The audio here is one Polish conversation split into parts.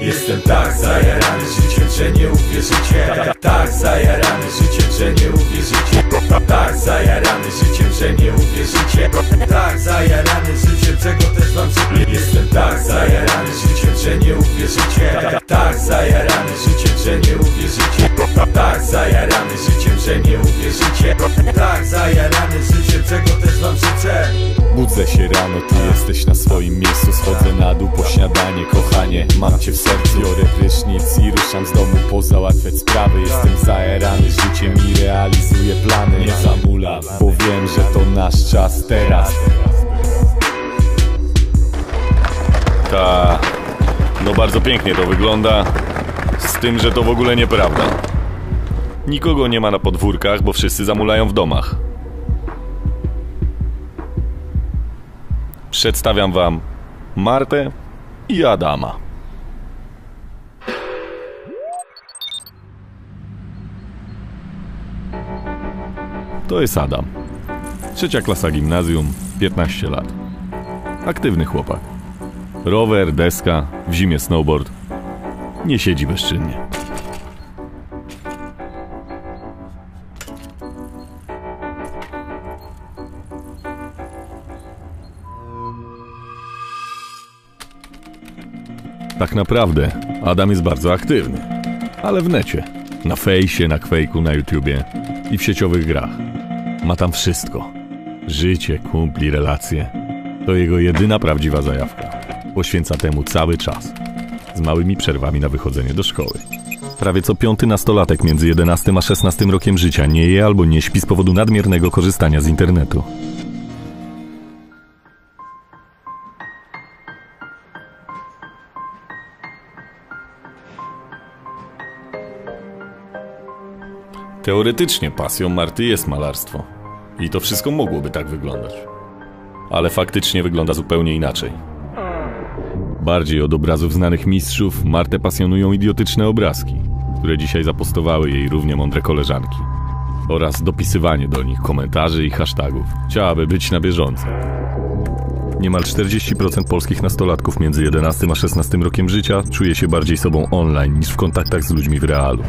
Jestem tak zajarany życiem, że nie uwierzycie. Tak, zajarany życiem, że nie uwierzycie. Tak zajarany życiem, że nie uwierzycie. Tak zajarany życiem, czego też wam życzę. Jestem tak zajarany życiem, że nie uwierzycie. Tak, tak zajarany życiem, że nie uwierzycie. Tak zajarany życiem, że nie uwierzycie. Tak zajarany życiem, czego też wam życzę. Budzę się rano, ty jesteś na swoim miejscu. Schodzę na dół po śniadanie, kochanie Mam cię w sercu, biorę prysznic I ruszam z domu pozałatwiać sprawy. Jestem zajarany życiem i realizuję plany. Nie zamulam, bo wiem, że to nasz czas teraz. Ta... No bardzo pięknie to wygląda. Z tym, że to w ogóle nieprawda. Nikogo nie ma na podwórkach, bo wszyscy zamulają w domach. Przedstawiam wam Martę i Adama. To jest Adam. Trzecia klasa gimnazjum, 15 lat. Aktywny chłopak. Rower, deska, w zimie snowboard. Nie siedzi bezczynnie. Tak naprawdę Adam jest bardzo aktywny, ale w necie, na fejsie, na kwejku, na YouTubie i w sieciowych grach. Ma tam wszystko. Życie, kumpli, relacje. To jego jedyna prawdziwa zajawka. Poświęca temu cały czas. Z małymi przerwami na wychodzenie do szkoły. Prawie co piąty nastolatek między 11 a 16 rokiem życia nie je albo nie śpi z powodu nadmiernego korzystania z internetu. Teoretycznie pasją Marty jest malarstwo. I to wszystko mogłoby tak wyglądać. Ale faktycznie wygląda zupełnie inaczej. Bardziej od obrazów znanych mistrzów, Martę pasjonują idiotyczne obrazki, które dzisiaj zapostowały jej równie mądre koleżanki. Oraz dopisywanie do nich komentarzy i hashtagów. Chciałaby być na bieżąco. Niemal 40% polskich nastolatków między 11 a 16 rokiem życia czuje się bardziej sobą online niż w kontaktach z ludźmi w realu.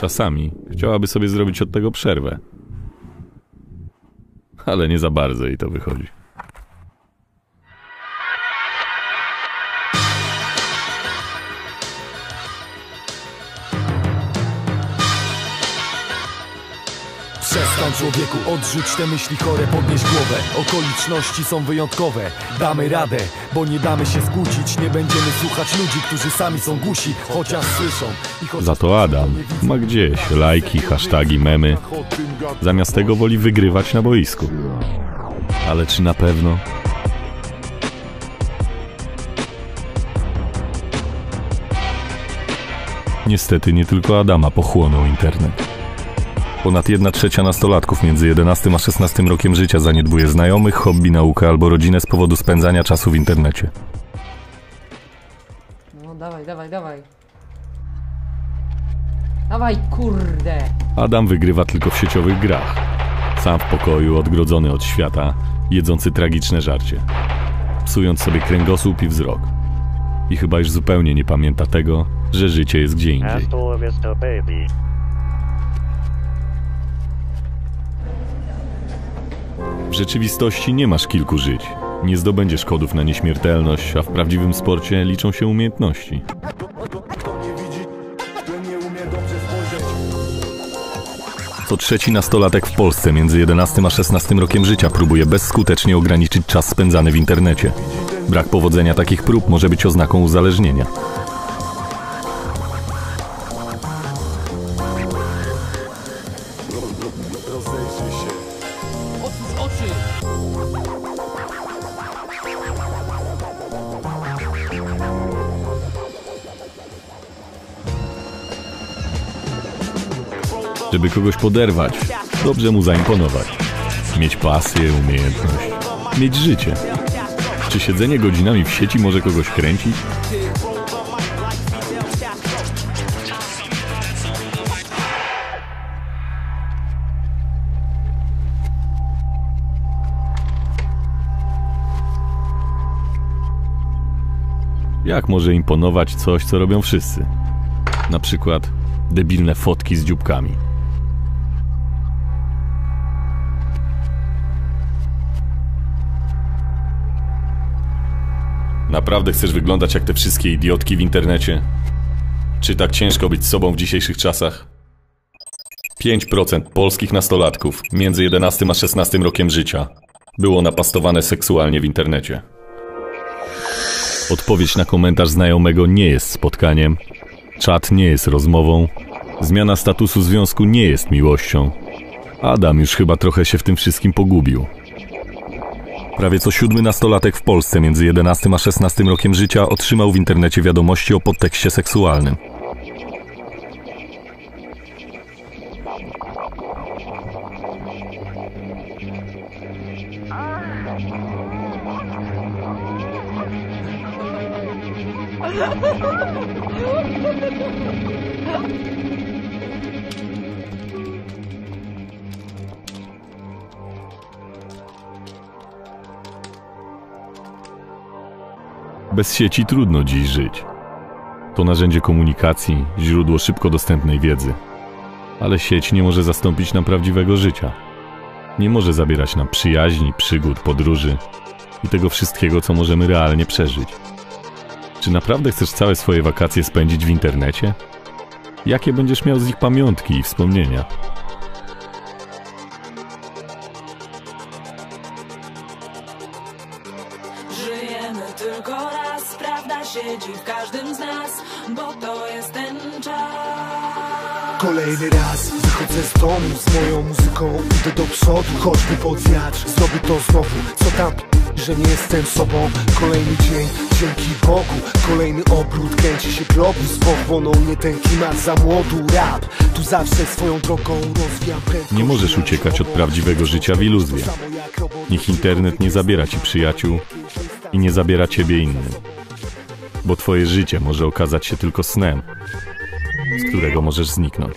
Czasami chciałaby sobie zrobić od tego przerwę. Ale nie za bardzo jej to wychodzi. Przestań człowieku, odrzuć te myśli chore, podnieś głowę Okoliczności są wyjątkowe, damy radę Bo nie damy się skłócić, nie będziemy słuchać ludzi, którzy sami są głusi Chociaż słyszą chociaż Za to Adam ma gdzieś lajki, hasztagi, memy. Zamiast tego woli wygrywać na boisku. Ale czy na pewno? Niestety nie tylko Adama pochłonął internet. Ponad 1 trzecia nastolatków między 11 a 16 rokiem życia zaniedbuje znajomych, hobby, naukę albo rodzinę z powodu spędzania czasu w internecie. No dawaj, dawaj, dawaj. Dawaj, kurde. Adam wygrywa tylko w sieciowych grach. Sam w pokoju, odgrodzony od świata, jedzący tragiczne żarcie. Psując sobie kręgosłup i wzrok. I chyba już zupełnie nie pamięta tego, że życie jest gdzie indziej. W rzeczywistości nie masz kilku żyć. Nie zdobędziesz kodów na nieśmiertelność, a w prawdziwym sporcie liczą się umiejętności. Co trzeci nastolatek w Polsce między 11 a 16 rokiem życia próbuje bezskutecznie ograniczyć czas spędzany w internecie. Brak powodzenia takich prób może być oznaką uzależnienia. żeby kogoś poderwać, dobrze mu zaimponować. Mieć pasję, umiejętność, mieć życie. Czy siedzenie godzinami w sieci może kogoś kręcić? Jak może imponować coś, co robią wszyscy? Na przykład debilne fotki z dzióbkami. Naprawdę chcesz wyglądać jak te wszystkie idiotki w internecie? Czy tak ciężko być sobą w dzisiejszych czasach? 5% polskich nastolatków między 11 a 16 rokiem życia było napastowane seksualnie w internecie. Odpowiedź na komentarz znajomego nie jest spotkaniem, czat nie jest rozmową, zmiana statusu związku nie jest miłością. Adam już chyba trochę się w tym wszystkim pogubił. Prawie co siódmy nastolatek w Polsce między 11 a 16 rokiem życia otrzymał w internecie wiadomości o podtekście seksualnym. Bez sieci trudno dziś żyć. To narzędzie komunikacji, źródło szybko dostępnej wiedzy. Ale sieć nie może zastąpić nam prawdziwego życia. Nie może zabierać nam przyjaźni, przygód, podróży i tego wszystkiego, co możemy realnie przeżyć. Czy naprawdę chcesz całe swoje wakacje spędzić w internecie? Jakie będziesz miał z nich pamiątki i wspomnienia? Żyjemy tylko raz, prawda siedzi w każdym z nas, bo to jest ten czas. Kolejny raz wychodzę z domu z moją muzyką Idę do przodu, choćby pod wiatr Zrobię to znowu, co tam że nie jestem sobą? Kolejny dzień, dzięki Bogu Kolejny obrót, kręci się globus Pochłoną mnie ten klimat za młodu Rap, tu zawsze swoją drogą rozwijam prędkość. Nie możesz uciekać od prawdziwego życia w iluzję. Niech internet nie zabiera ci przyjaciół nie zabiera ciebie innym. Bo twoje życie może okazać się tylko snem, z którego możesz zniknąć.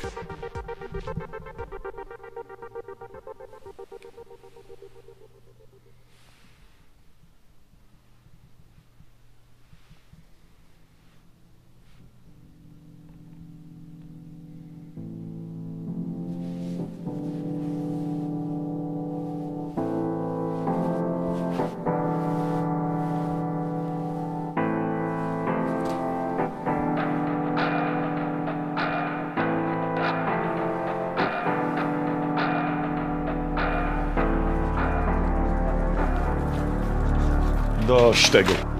Dość tego.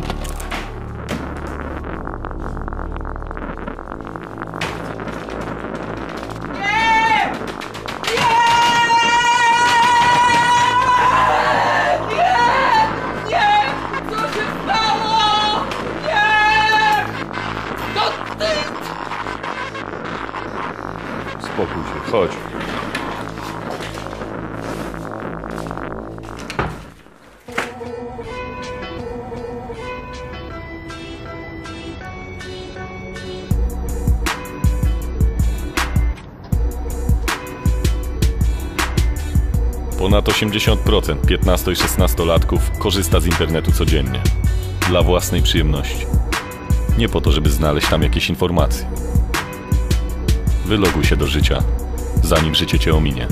Ponad 80% 15 i 16-latków korzysta z internetu codziennie. Dla własnej przyjemności. Nie po to, żeby znaleźć tam jakieś informacje. Wyloguj się do życia, zanim życie cię ominie.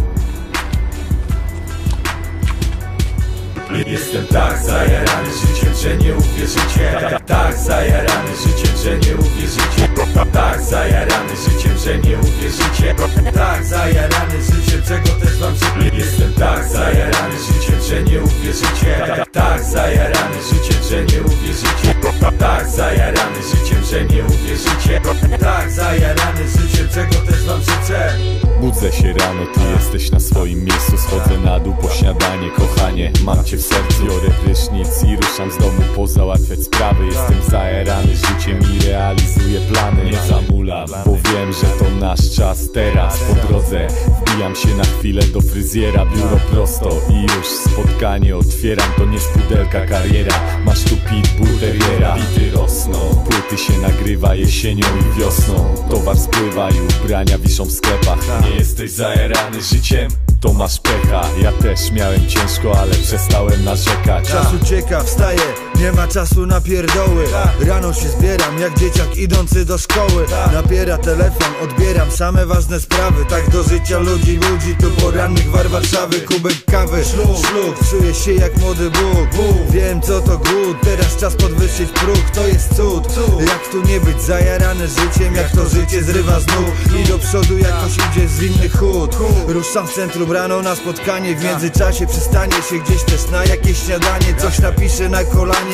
Jestem tak zajarany życiem, że nie uwierzycie. Tak, tak zajarany życiem, że nie uwierzycie. Tak zajarany życiem, że nie uwierzycie. Tak zajarany życiem, czego też wam życzę. Jestem tak zajarany życiem, że nie uwierzycie. Tak, tak zajarany życiem, że nie uwierzycie. Tak zajarany życiem, że nie uwierzycie. Tak zajarany życiem, czego też wam życzę. Budzę się rano, ty jesteś na swoim miejscu. Schodzę na dół po śniadanie, kochanie. Mam cię w sercu, biorę prysznic I ruszam z domu. Pozałatwiać sprawy Jestem zajarany życiem i realizuję plany. Nie zamulam, bo wiem, że to nasz czas. Teraz Po drodze wbijam się na chwilę do fryzjera. Biuro prosto i już spotkanie otwieram. To nie z pudelka kariera. Masz tu pitbull terriera Bity rosną, płyty się nagrywa jesienią i wiosną. Towar spływa i ubrania wiszą w sklepach. Nie jesteś zaerany życiem? To masz pecha. Ja też miałem ciężko, ale przestałem narzekać. Czas ucieka, wstaję, nie ma czasu na pierdoły. Rano się zbieram, jak dzieciak idący do szkoły. Napiera telefon, odbieram same ważne sprawy. Tak do życia ludzi, ludzi, tu porannych war Warszawy. Kubek kawy, szluk, czuję się jak młody Bóg. Wiem co to głód, teraz czas podwyższyć próg. To jest cud, jak tu nie być zajarany życiem Jak to życie zrywa z nóg. I do przodu jakoś idzie zwinny chód. Ruszam w centrum rano na spotkanie. W międzyczasie przystanie się gdzieś też na jakieś śniadanie. Coś napiszę na kolanie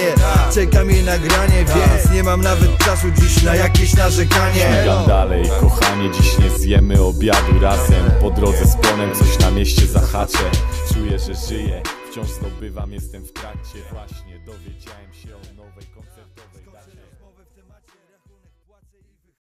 Czeka mi nagranie, więc nie mam nawet czasu dziś na jakieś narzekanie. Śmigam dalej, kochanie, dziś nie zjemy obiadu razem. Po drodze z płonem coś na mieście zahaczę. Czuję, że żyję, wciąż zdobywam, jestem w trakcie. Właśnie dowiedziałem się o